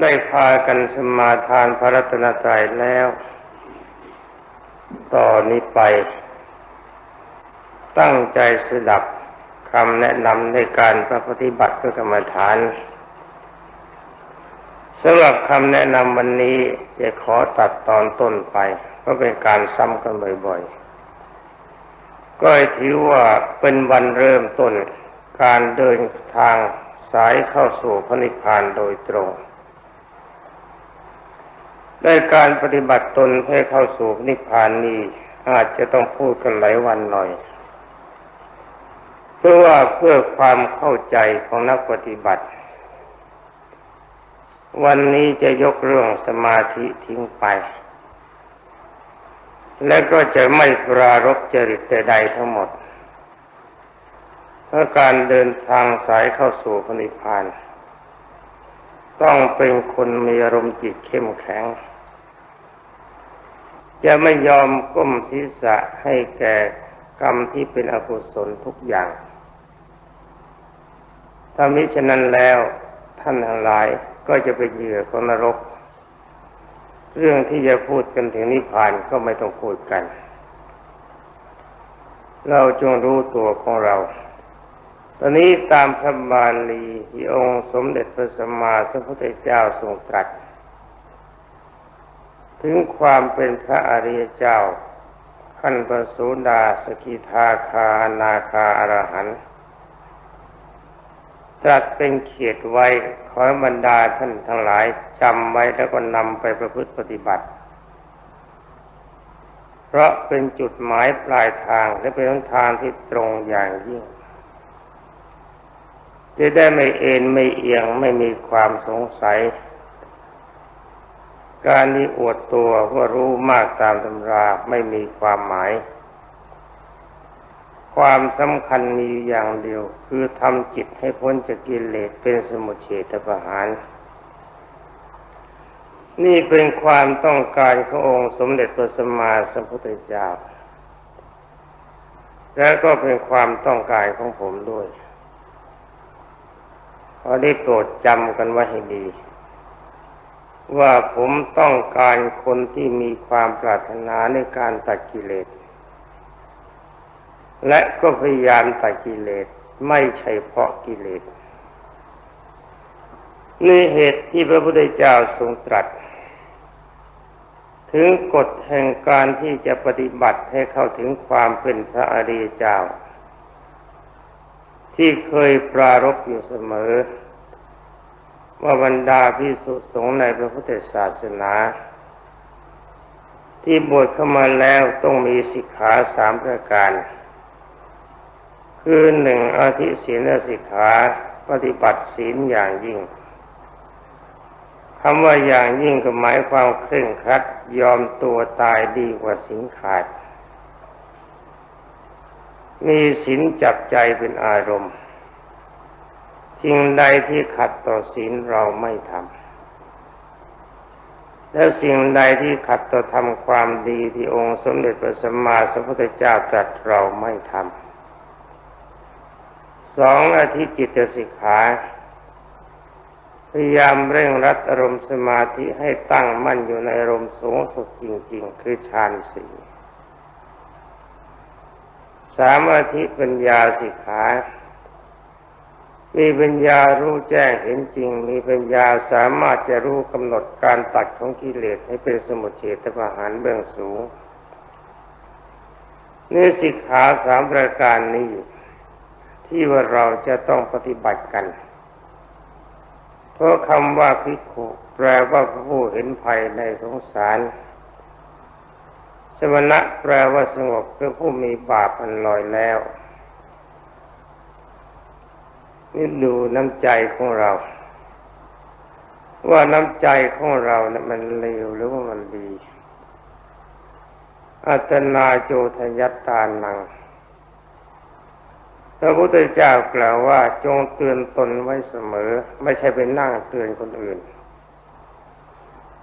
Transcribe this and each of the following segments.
ได้พากันสมาทานพระรัตนตรัยแล้ว ต่อนนี้ไป ตั้งใจสดับคำแนะนำในการประปฏิบัติเพื่อกรรมฐานสำหรับคำแนะนำวันนี้จะขอตัดตอนต้นไปเพราะเป็นการซ้ำกันบ่อยๆ ก็ถือว่าเป็นวันเริ่มต้นการเดินทางสายเข้าสู่พระนิพพานโดยตรง ได้การปฏิบัติตนให้เข้าสู่นิพพานนี้อาจจะต้องพูดกันหลายวันหน่อย เพื่อว่าเพื่อความเข้าใจของนักปฏิบัติ วันนี้จะยกเรื่องสมาธิทิ้งไป และก็จะไม่ปรารบจริตใดๆทั้งหมด เพราะการเดินทางสายเข้าสู่พระนิพพาน ต้องเป็นคนมีอารมณ์จิตเข้มแข็ง จะไม่ยอมก้มศีรษะให้แก่กรรมที่เป็นอกุศลทุกอย่างถ้ามิฉะนั้นแล้วท่านทั้งหลายก็จะเป็นเหยื่อของนรก เรื่องที่จะพูดกันถึงนิพพานก็ไม่ต้องพูดกัน เราจงรู้ตัวของเรา ตอนนี้ตามพระบาลีที่องค์สมเด็จพระสัมมาสัมพุทธเจ้าทรงตรัส ถึงความเป็นพระอริยเจ้า ขั้นประสูดาสกิทาคานาคาอรหันตรัสเป็นเขียดไว้ขอบรรดาท่านทั้งหลายจำไว้แล้วก็นำไปประพฤติปฏิบัติเพราะเป็นจุดหมายปลายทางและเป็นทางที่ตรงอย่างยิ่ง จะได้ไม่เอ็นไม่เอียงไม่มีความสงสัย การนี้อวดตัวว่ารู้มากตามตำราไม่มีความหมาย ความสำคัญมีอย่างเดียว คือทำจิตให้พ้นจากกิเลสเป็นสมุทเฉทประหาร นี่เป็นความต้องการขององค์สมเด็จพระสัมมาสัมพุทธเจ้าและก็เป็นความต้องการของผมด้วย อได้โปรดจำกันไว้ให้ดี ว่าผมต้องการคนที่มีความปรารถนาในการตัดกิเลส และก็พยายามตัดกิเลสไม่ใช่เพราะกิเลสนี่เหตุที่พระพุทธเจ้าทรงตรัส ถึงกฎแห่งการที่จะปฏิบัติให้เข้าถึงความเป็นพระอริยเจ้า ที่เคยปรารบอยู่เสมอ ว่าบรรดาพิสุสงฆ์ในพระพุทธศาสนา ที่บวชเข้ามาแล้วต้องมีสิกขาสามประการ คือหนึ่งอาทิศีลสิกขาปฏิบัติศีลอย่างยิ่งคำว่าอย่างยิ่งก็หมายความเคร่งครัดยอมตัวตายดีกว่าสินขาด มีศีลจับใจเป็นอารมณ์สิ่งใดที่ขัดต่อศีลเราไม่ทำแล้วสิ่งใดที่ขัดต่อทำความดีที่องค์สมเด็จพระสัมมาสัมพุทธเจ้าตรัสเราไม่ทำสองอาทิจิตสิกขาพยายามเร่งรัดอารมณ์สมาธิให้ตั้งมั่นอยู่ในอารมณ์สูงสุดจริง ๆ คือฌานสี่ สามอาทิปัญญาสิกขามีปัญญารู้แจ้งเห็นจริง มีปัญญาสามารถจะรู้กำหนดการตัดของกิเลสให้เป็นสมุทเฉทประหารเบื้องสูงนี่สิกขาสามประการนี้ ที่ว่าเราจะต้องปฏิบัติกัน เพราะคำว่าพิขุแปลว่าผู้เห็นภัยในสงสาร สมณะแปลว่าสงบคือผู้มีบาปอันลอยแล้วนี่ดูน้ำใจของเรา ว่าน้ำใจของเราเนะี่ยมันเลวหรือว่ามันดี อัตนาโจทยัตตานังพระพุทธเจ้ากล่าวว่าจงเตือนตนไว้เสมอ ไม่ใช่ไปนั่งเตือนคนอื่น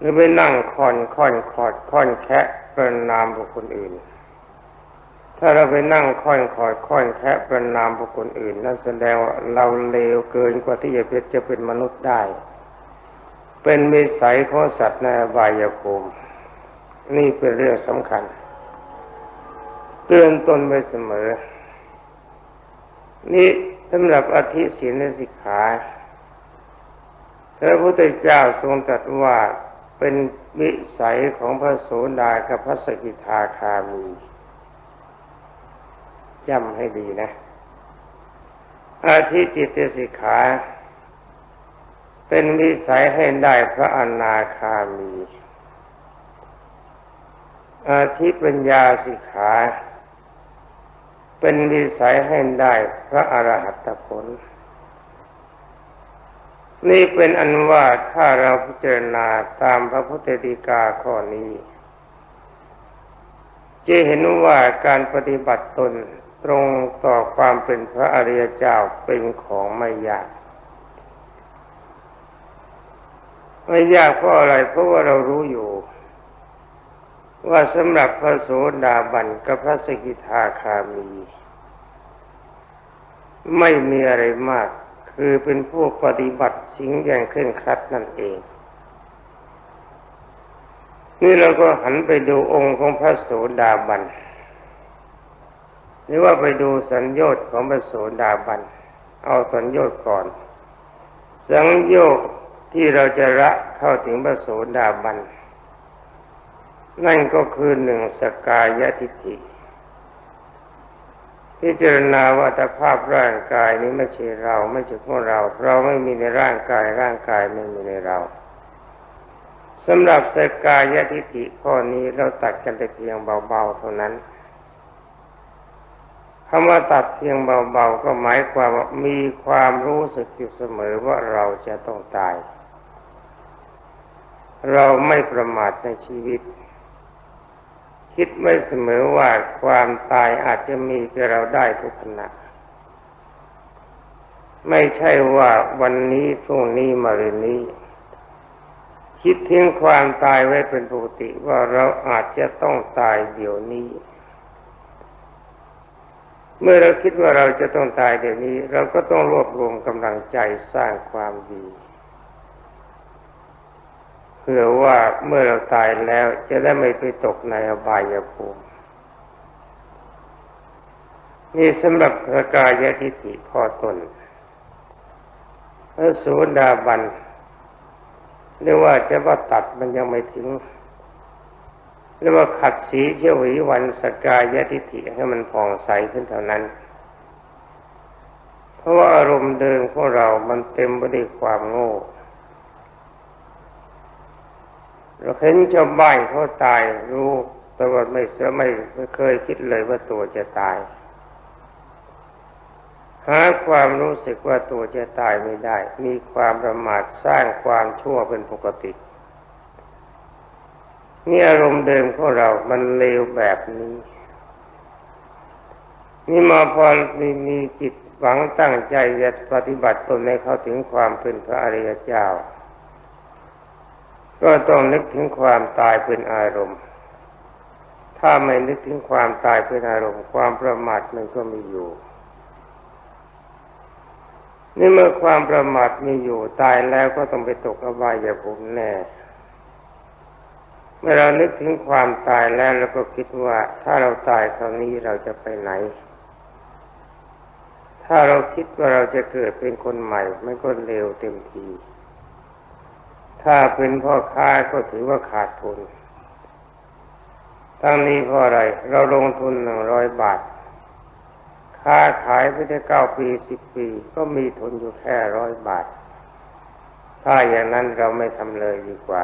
รือไปนั่งคอนค่อนคอดค่อนแคะเป็นนามบุคคลอื่น ถ้าเราไปนั่งค่อยคอยค่อยแคะประนามบุคคลอื่น นั่นแสดงว่าเราเลวเกินกว่าที่จะเป็นจะเป็นมนุษย์ได้ เป็นวิสัยของสัตว์ในอบายภูมินี่เป็นเรื่องสำคัญ เตือนตนไปเสมอ นี่สำหรับอธิศีลสิกขาพระพุทธเจ้าทรงตรัสว่า เป็นวิสัยของพระโสดากับพระสกิทาคามีจำให้ดีนะ อาทิจิตสิกขา เป็นวิสัยให้ได้พระอนาคามี อาทิปัญญาสิกขา เป็นวิสัยให้ได้พระอรหัตผล นี่เป็นอันว่าถ้าเราพิจารณาตามพระพุทธดีกาข้อนี้ จะเห็นว่าการปฏิบัติตนตรงต่อความเป็นพระอริยเจ้าเป็นของไม่ยาก ไม่ยากเพราะอะไรเพราะว่าเรารู้อยู่ ว่าสำหรับพระโสดาบันกับพระสกิทาคามี ไม่มีอะไรมาก คือเป็นผู้ปฏิบัติสิ่งอย่างเคร่งครัดนั่นเอง นี่เราก็หันไปดูองค์ของพระโสดาบันหรือว่าไปดูสัญญา์ของพระโสดาบัน เอาสัญญา์ก่อน สัญญา์ที่เราจะละเข้าถึงพระโสดาบัน นั่นก็คือหนึ่งสกายทิฏฐิ พิจารณาว่าตภาพร่างกายนี้ไม่ใช่เราไม่ใช่ของเรา เราไม่มีในร่างกายร่างกายไม่มีในเราสำหรับสกายทิฏฐิข้อนี้เราตัดกันแต่เพียงเบาๆเท่านั้นคำว่าตัดเพียงเบาๆก็หมายความว่ามีความรู้สึกอยู่เสมอว่าเราจะต้องตาย เราไม่ประมาทในชีวิต คิดไม่เสมอว่าความตายอาจจะมีกับเราได้ทุกขณะ ไม่ใช่ว่าวันนี้พรุ่งนี้มะรืนนี้ คิดทิ้งความตายไว้เป็นปกติว่าเราอาจจะต้องตายเดี๋ยวนี้ เมื่อเราคิดว่าเราจะต้องตายเดี๋ยวนี้ เราก็ต้องรวบรวมกำลังใจสร้างความดี เพื่อว่าเมื่อเราตายแล้วจะได้ไม่ไปตกในอบายภูมินี่สำหรับพระกายทิฏฐิข้อตนพระสูดาบันเรียกว่าจะว่าตัดมันยังไม่ถึงเรียกว่าขัดสีเชวีวันสกายทิฏฐิให้มันผ่องใสขึ้นเท่านั้น เพราะว่าอารมณ์เดิมของเรามันเต็มไปด้วยความโง่ เราเห็นชาวบ้านเขาตายรู้แต่ว่าไม่เสือไม่ไม่เคยคิดเลยว่าตัวจะตาย หาความรู้สึกว่าตัวจะตายไม่ได้ มีความประมาทสร้างความชั่วเป็นปกตินี่อารมณ์เดิมของเรา มันเลวแบบนี้ นี่มาพอมีมีจิตหวังตั้งใจจะปฏิบัติตนให้เข้าถึงความเป็นพระอริยเจ้า ก็ต้องนึกถึงความตายเป็นอารมณ์ ถ้าไม่นึกถึงความตายเป็นอารมณ์ ความประมาทมันก็มีอยู่ นี่เมื่อความประมาทมีอยู่ตายแล้วก็ต้องไปตกอบายภูมิแน่เมื่อเรานึกถึงความตายแล้วเราก็คิดว่า ถ้าเราตายคราวนี้เราจะไปไหน ถ้าเราคิดว่าเราจะเกิดเป็นคนใหม่มันก็เร็วเต็มที ถ้าเป็นพ่อค้าก็ถือว่าขาดทุน ทั้งนี้เพราะอะไร เราลงทุนหนึ่งร้อยบาท ค้าขายไปได้เก้าปีสิบปี ก็มีทุนอยู่แค่ร้อยบาท ถ้าอย่างนั้นเราไม่ทำเลยดีกว่า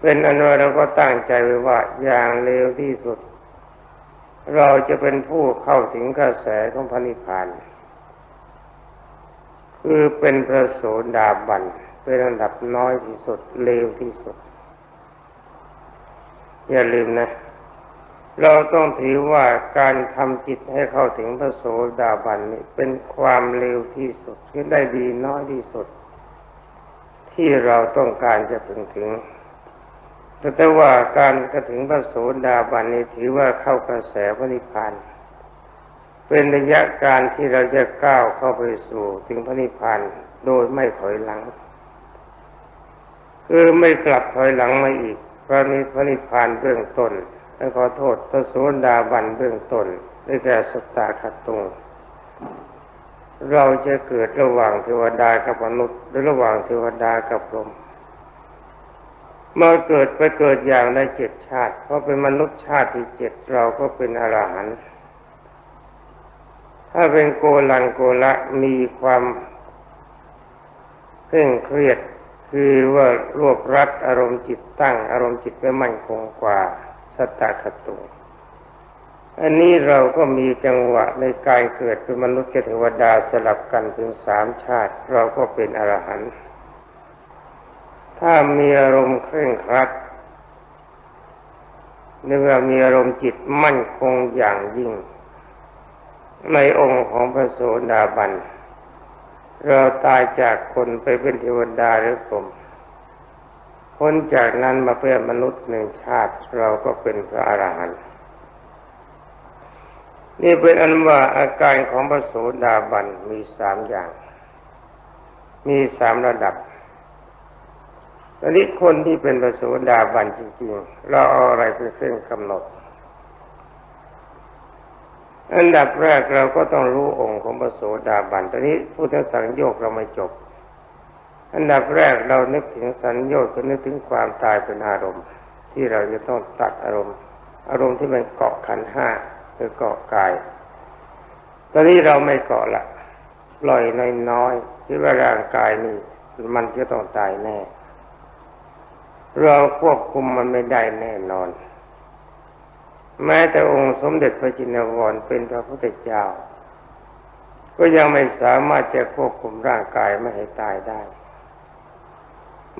เป็นอนุเราก็ตั้งใจไว้ว่าอย่างเร็วที่สุด เราจะเป็นผู้เข้าถึงกระแสของพระนิพพาน คือเป็นพระโสดาบันเป็นระดับน้อยที่สุดเร็วที่สุด อย่าลืมนะ เราต้องถือว่าการทำจิตให้เข้าถึงพระโสดาบันนี่เป็นความเร็วที่สุดคือได้ดีน้อยที่สุด ที่เราต้องการจะถึงถึงแต่ว่าการกระถึงพระโสดาบันนี้ถือว่าเข้ากระแสพระนิพพานเเป็นระยะการที่เราจะก้าวเข้าไปสู่ถึงพระนิพพานโดยไม่ถอยหลัง คือไม่กลับถอยหลังมาอีกพระนิพพานเบื้องต้นและขอโทษพระโสดาบันเบื้องต้นได้แก่สตาคตุงเราจะเกิดระหว่างเทวดากับมนุษย์หรือระหว่างเทวดากับพรหมเมื่อเกิดไปเกิดอย่างได้เจ็ดชาติ เพราะเป็นมนุษย์ชาติที่เจ็ดเราก็เป็นอรหันต์ ถ้าเป็นโกลันโกละมีความเคร่งเครียดคือว่ารวบรัดอารมณ์จิตตั้ง อารมณ์จิตไว้มั่นคงกว่าสตตาคตุอันนี้เราก็มีจังหวะในการเกิดเป็นมนุษย์เทวดาสลับกันถึงสามชาติ เราก็เป็นอรหันต์ถ้ามีอารมณ์เคร่งครัดเนื่อมีอารมณ์จิตมั่นคงอย่างยิ่ง ในองค์ของพระโสดาบัน เราตายจากคนไปเป็นเทวดาหรือผมพ้นจากนั้นมาเป็นมนุษย์หนึ่งชาติเราก็เป็นพระอรหันต์นี่เป็นอันว่าอาการของพระโสดาบันมีสามอย่าง มีสามระดับตอนนี้คนที่เป็นพระโสดาบันจริง ๆ เราเอาอะไรเป็นเครื่องกำหนด อันดับแรกเราก็ต้องรู้องค์ของพระโสดาบันตอนนี้พูดถึงสังโยกเราไม่จบ อันดับแรกเรานึกถึงสัญโยกก็นึกถึงความตายเป็นอารมณ์ ที่เราจะต้องตัดอารมณ์ อารมณ์ที่มันเกาะขันห้าคือเกาะกาย ตอนนี้เราไม่เกาะละปล่อยน้อยๆที่ว่าร่างกายนี่มันจะต้องตายแน่ เราควบคุมมันไม่ได้แน่นอน แม้แต่องค์สมเด็จพระจินวรเป็นพระพุทธเจ้า ก็ยังไม่สามารถจะควบคุมร่างกายไม่ให้ตายได้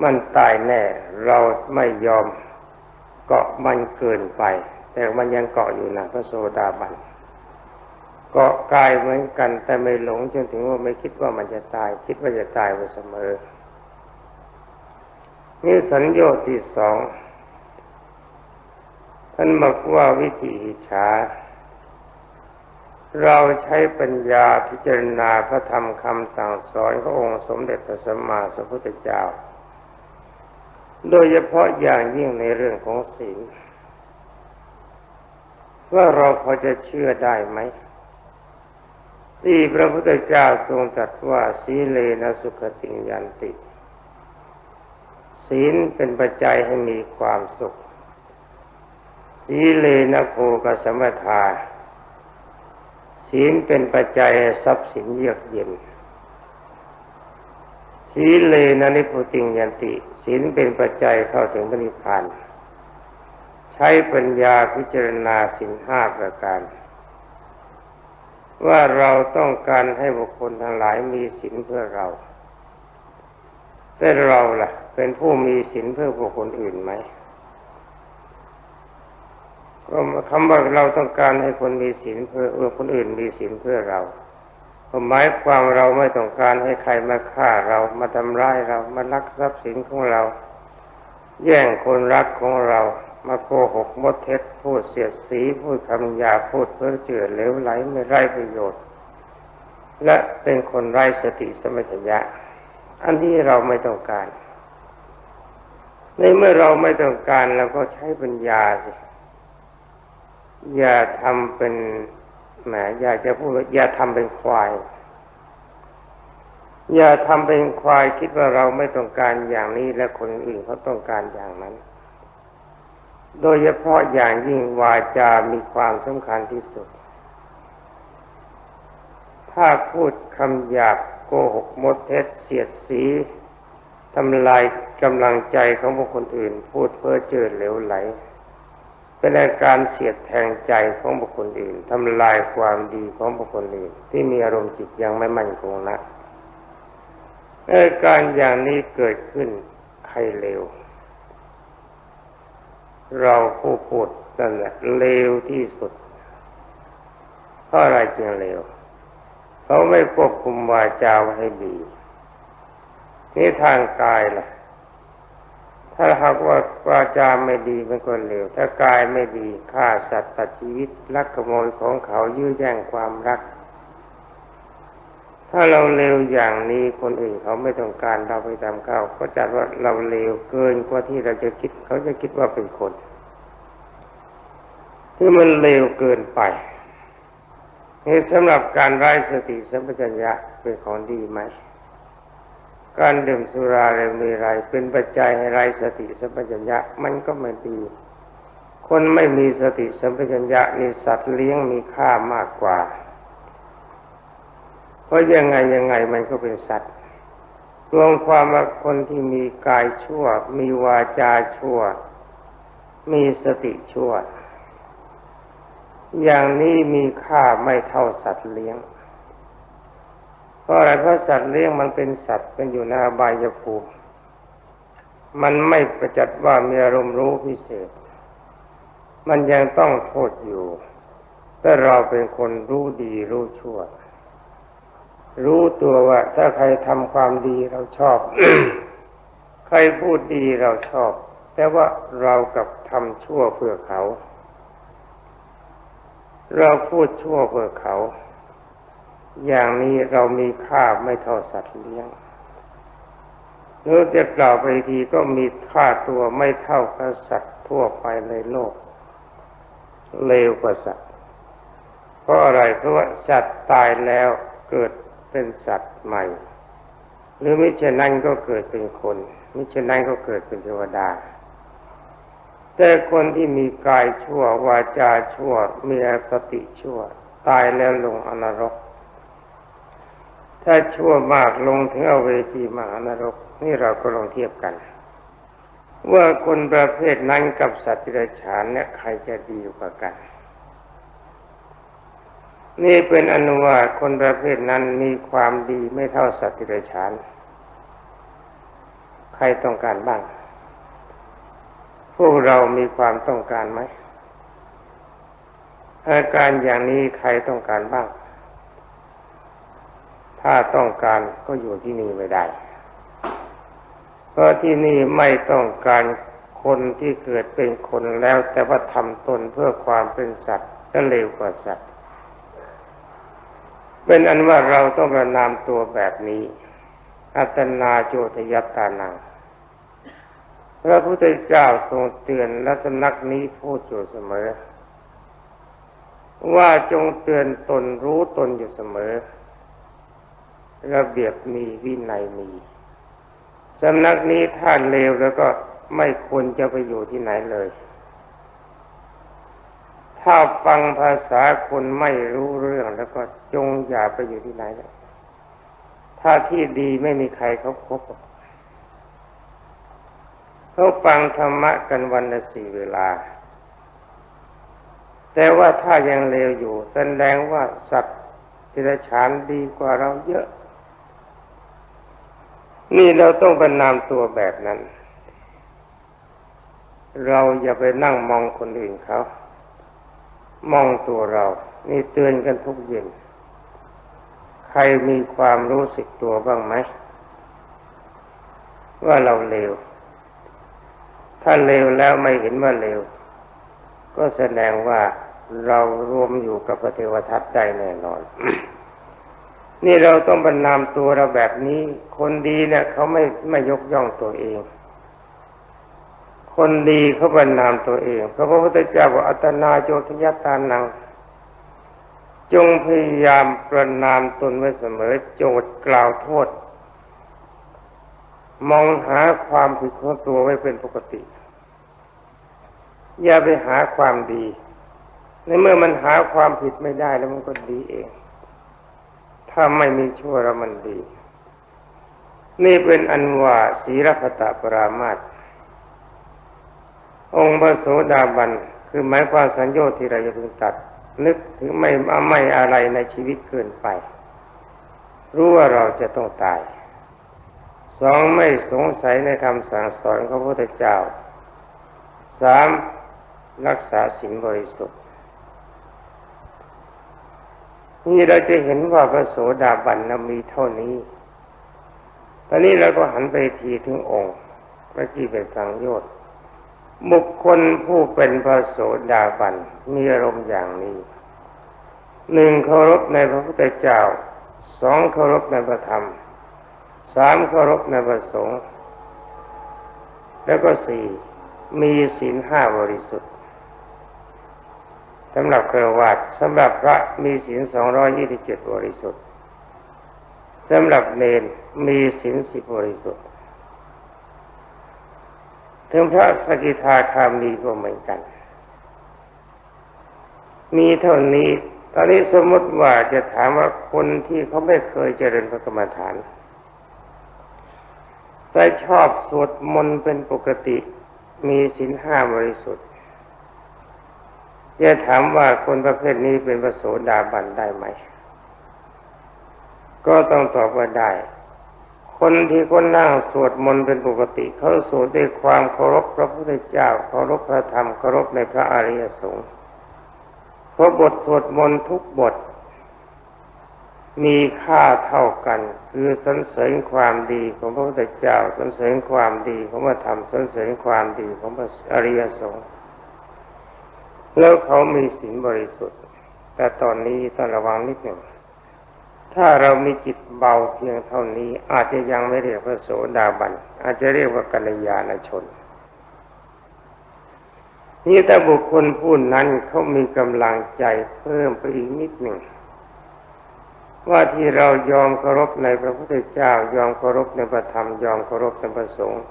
มันตายแน่ เราไม่ยอมเกาะมันเกินไป แต่มันยังเกาะอยู่นะพระโสดาบันเกาะกายเหมือนกัน แต่ไม่หลงจนถึงว่าไม่คิดว่ามันจะตาย คิดว่าจะตายไปเสมอนี่สัญญาที่สอง ท่านบอกว่าวิจิหิชาเราใช้ปัญญาพิจารณาพระธรรมคำสั่งสอนขององค์สมเด็จพระสัมมาสัมพุทธเจ้า โดยเฉพาะอย่างยิ่งในเรื่องของศีลว่าเราพอจะเชื่อได้ไหมที่พระพุทธเจ้าทรงตรัสว่าสีเลนะสุขติยันติ ศีลเป็นปัจจัยให้มีความสุข สีเลนะโภกสมถาศีลเป็นปัจจัยทรัพย์สินเยือกเย็น สีเลนะนิพุติยันติ ศีลเป็นปัจจัยเข้าถึงพระนิพพาน ใช้ปัญญาพิจารณาสินห้าประการ ว่าเราต้องการให้บุคคลทั้งหลายมีสินเพื่อเรา แต่เราล่ะ เป็นผู้มีสินเพื่อบุคคลอื่นไหม คำว่าเราต้องการให้คนมีสินเพื่อเออคนอื่นมีสินเพื่อเราหมายความเราไม่ต้องการให้ใครมาฆ่าเรามาทำร้ายเรามาลักทรัพย์สินของเรา แย่งคนรักของเรา มาโกหกมดเท็จพูดเสียดสีพูดคำหยาพูดเพ้อเจือเลวไหลไม่ไร้ประโยชน์ และเป็นคนไร้สติสมัชยะ อันนี้เราไม่ต้องการ ในเมื่อเราไม่ต้องการเราก็ใช้ปัญญาสิ อย่าทำเป็นแหมอยากจะพูดอย่าทำเป็นควาย อย่าทำเป็นควายคิดว่าเราไม่ต้องการอย่างนี้และคนอื่นเขาต้องการอย่างนั้น โดยเฉพาะอย่างยิ่งวาจา มีความสำคัญที่สุด ถ้าพูดคำหยาบโกหกมดเท็จเสียดสีทำลายกำลังใจของบุคคลอื่น พูดเพ้อเจ้อเหลวไหล เป็นอาการเสียดแทงใจของบุคคลอื่นทำลายความดีของบุคคลอื่น ที่มีอารมณ์จิตยังไม่มั่นคงนะอาการอย่างนี้เกิดขึ้นใครเร็วเราผู้พูดนั่นแหละเลวที่สุดเพราะอะไรจึงเลวเขาไม่ควบคุมวาจาให้ดีนี่ทางกายล่ะ ถ้าหากว่าวาจาไม่ดีมันก็เลวถ้ากายไม่ดีฆ่าสัตว์ตัดชีวิตลักขโมยของเขายื้อแย่งความรัก ถ้าเราเลวอย่างนี้คนอื่นเขาไม่ต้องการเราไปตามเขาก็จัดว่าเราเลวเกินกว่าที่เราจะคิด เขาจะคิดว่าเป็นคน ที่มันเลวเกินไปนี่สำหรับการไร้สติสัมปชัญญะเป็นของดีไหม การดื่มสุราอะไรมีไรเป็นปัจจัยให้ไร้สติสัมปชัญญะมันก็ไม่ดี คนไม่มีสติสัมปชัญญะนี่สัตว์เลี้ยงมีค่ามากกว่า เพราะยังไงยังไงมันก็เป็นสัตว์รวมความว่าคนที่มีกายชั่ว มีวาจาชั่ว มีสติชั่ว อย่างนี้มีค่าไม่เท่าสัตว์เลี้ยง ราะอะไรเพราะสัตว์เลี้ยงมันเป็นสัตว์เป็นอยู่ในอบายภูมิมันไม่ประจัดว่ามีอารมณ์รู้พิเศษ มันยังต้องโทษอยู่แต่เราเป็นคนรู้ดีรู้ชั่ว รู้ตัวว่า ถ้าใครทำความดีเราชอบ ใครพูดดีเราชอบ แต่ว่าเรากับทำชั่วเพื่อเขา เราพูดชั่วเพื่อเขา อย่างนี้เรามีค่าไม่เท่าสัตว์เลี้ยงหรือจะกล่าวไปทีก็มีค่าตัวไม่เท่ากับสัตว์ทั่วไปในโลก เลวกว่าสัตว์ เพราะอะไรเพราะว่าสัตว์ตายแล้วเกิดเป็นสัตว์ใหม่ หรือมิฉะนั้นก็เกิดเป็นคนมิฉะนั้นก็เกิดเป็นเทวดา แต่คนที่มีกายชั่ววาจาชั่วมีอคติชั่ว ตายแล้วลงอนรก ถ้าชั่วมากลงถึงเอาเวจีมหานรก นี่เราก็ลองเทียบกัน ว่าคนประเภทนั้นกับสัตว์ที่ไรฉานเนี่ยใครจะดีกว่ากัน นี่เป็นอนุวาคนประเภทนั้นมีความดีไม่เท่าสัตว์ที่ไรฉาน ใครต้องการบ้าง พวกเรามีความต้องการไหมอาการอย่างนี้ใครต้องการบ้าง ถ้าต้องการก็อยู่ที่นี่ไม่ได้ เพราะที่นี่ไม่ต้องการคนที่เกิดเป็นคนแล้ว แต่ว่าทำตนเพื่อความเป็นสัตว์ก็เลวกว่าสัตว์ เป็นอันว่าเราต้องประนามตัวแบบนี้ อัตนาโจทยัตตานังพระพุทธเจ้าทรงเตือนและสำนักนี้พูดอยู่เสมอ ว่าจงเตือนตนรู้ตนอยู่เสมอ ระเบียบมีวินัยมีสำนักนี้ท่านเลวแล้วก็ไม่ควรจะไปอยู่ที่ไหนเลย ถ้าฟังภาษาคนไม่รู้เรื่องแล้วก็จงอย่าไปอยู่ที่ไหนเลยถ้าที่ดีไม่มีใครเขาคบเขาฟังธรรมะกันวันละสี่เวลา แต่ว่าถ้ายังเลวอยู่แสดงว่าสัตว์ทิรฉานดีกว่าเราเยอะ นี่เราต้องเป็นนามตัวแบบนั้น เราอย่าไปนั่งมองคนอื่นเขา มองตัวเรา นี่เตือนกันทุกเย็น ใครมีความรู้สึกตัวบ้างไหม ว่าเราเลว ถ้าเลวแล้วไม่เห็นว่าเลว ก็แสดงว่าเรารวมอยู่กับพระเทวทัตได้แน่นอน นี่เราต้องบรรนามตัวเราแบบนี้ คนดีเนี่ยเขาไม่ไม่ยกย่องตัวเอง คนดีเขาบรรนามตัวเองเพราะพระพุทธเจ้าบอกอัตนาโจทยตานัง จงพยายามประนามตนไว้เสมอ โจทย์กล่าวโทษ มองหาความผิดของตัวไว้เป็นปกติ อย่าไปหาความดี ในเมื่อมันหาความผิดไม่ได้แล้วมันก็ดีเอง ถ้าไม่มีชั่วแล้วมันดี นี่เป็นอันว่าศีรพตปรามาตองค์พระโสดาบันคือหมายความสัญญาที่เราจะพึงตัด นึกถึงไม่ไม่อะไรในชีวิตเกินไป รู้ว่าเราจะต้องตาย สองไม่สงสัยในคำสั่งสอนของพระพุทธเจ้าสามรักษาสิ่งบริสุทธิ์ นี่เราจะเห็นว่าพระโสดาบันนมีเท่านี้ ตอนนี้เราก็หันไปทีถึงองค์เมื่อกี้เป็นสังโยชน์บุคคลผู้เป็นพระโสดาบันมีอารมณ์อย่างนี้หนึ่งเคารพในพระพุทธเจ้าสองเคารพในพระธรรมสามเคารพในพระสงฆ์แล้วก็สี่มีศีลห้าบริสุทธิ์ สำหรับเครวาสสำหรับพระมีศีลสองร้อยยี่สิบเจ็ดบริสุทธิ์สำหรับเนนมีศีลสิบบริสุทธิ์ ถึงพระสกิทาคามีก็เหมือนกัน มีเท่านี้ตอนนี้สมมติว่าจะถามว่าคนที่เขาไม่เคยเจริญพระกรรมฐาน แต่ชอบสวดมนต์เป็นปกติ มีศีลห้าบริสุทธิ์ จะถามว่าคนประเภทนี้เป็นพระโสดาบันได้ไหม ก็ต้องตอบว่าได้ คนที่คนนั่งสวดมนต์เป็นปกติ เขาสวดด้วยความเคารพพระพุทธเจ้าเคารพพระธรรมเคารพในพระอริยสงฆ์เพราะบทสวดมนต์ทุกบท มีค่าเท่ากัน คือสรรเสริญความดีของพระพุทธเจ้าสรรเสริญความดีของพระธรรมสรรเสริญความดีของพระอริยสงฆ์ แล้วเขามีศีลบริสุทธิ์ แต่ตอนนี้ต้องระวังนิดหนึ่ง ถ้าเรามีจิตเบาเพียงเท่านี้ อาจจะยังไม่เรียกว่าโสดาบัน อาจจะเรียกว่ากัลยาณชน นี่ถ้าบุคคลผู้นั้นเขามีกำลังใจเพิ่มไปอีกนิดหนึ่งว่าที่เรายอมเคารพในพระพุทธเจ้ายอมเคารพในพระธรรมยอมเคารพในพระสงฆ์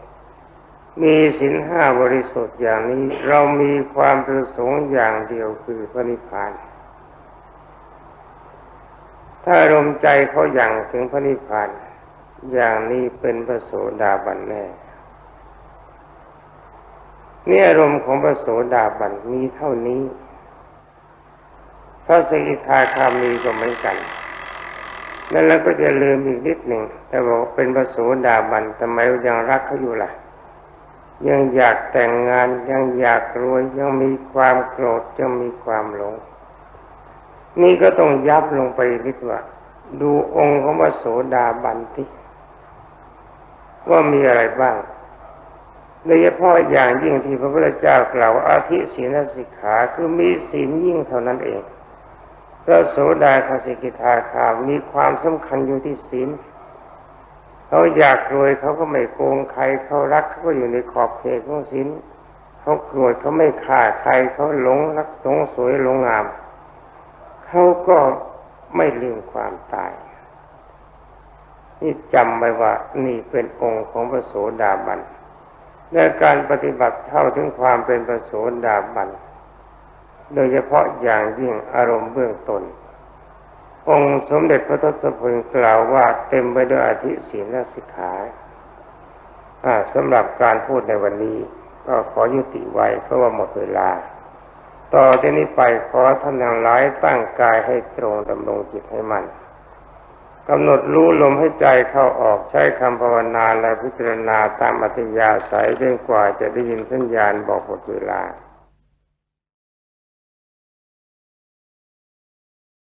มีศีลห้าบริสุทธิ์อย่างนี้ เรามีความประสงค์อย่างเดียวคือพระนิพพาน ถ้าอารมใจเขาอย่างถึงพระนิพพาน อย่างนี้เป็นพระโสดาบันแน่นี่อารมณ์ของพระโสดาบันมีเท่านี้ พระสกิทาคามีก็เหมือนกันนั่นแล้วก็จะลืมอีกนิดหนึ่งแต่บอกเป็นพระโสดาบันทำไมยังรักเขาอยู่ล่ะ ยังอยากแต่งงานยังอยากรวยยังมีความโกรธยังมีความหลง นี่ก็ต้องยับลงไปนิดว่าดูองค์ของพระโสดาบันที่ว่ามีอะไรบ้างโดยเฉพาะอย่างยิ่งที่พระพุทธเจ้ากล่าวอาทิศีลสิกขาคือมีศีลยิ่งเท่านั้นเองพระโสดาคสิกิทาคามีความสำคัญอยู่ที่ศีล เขาอยากรวยเขาก็ไม่โกงใครเขารักเขาก็อยู่ในขอบเขตของศีลเขาโกรธเขาไม่ฆ่าใครเขาหลงรักสงสวยหลงงามเขาก็ไม่ลืมความตาย นี่จำไว้ว่านี่เป็นองค์ของพระโสดาบันในการปฏิบัติเท่าถึงความเป็นพระโสดาบันโดยเฉพาะอย่างยิ่งอารมณ์เบื้องตน องค์สมเด็จพระทศพลกล่าวว่าเต็มไปด้วยอธิศีลและสิกขาสำหรับการพูดในวันนี้ ก็ขอยุติไว้เพราะว่าหมดเวลา ต่อที่นี้ไปขอท่านทั้งหลายตั้งกายให้ตรงดำรงจิตให้มันกำหนดรู้ลมให้ใจเข้าออกใช้คำภาวนาและพิจารณาตามอัธยาศัยจนกว่าจะได้ยินสัญญาณบอกหมดเวลา